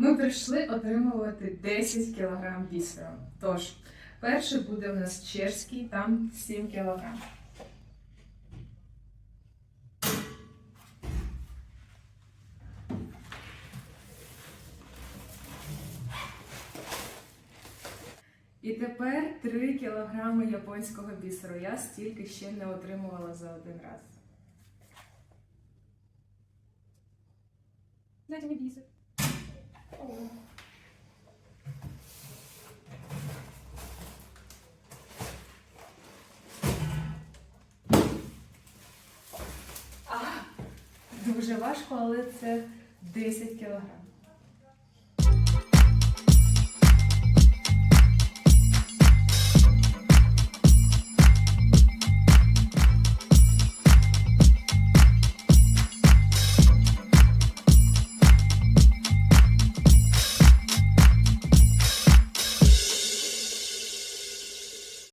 Ми прийшли отримувати 10 кг бісеру. Тож, перший буде у нас чешський, там 7 кг. І тепер 3 кг японського бісеру. Я стільки ще не отримувала за один раз. Дайте мне бисер. Дуже важко, але це 10 кг.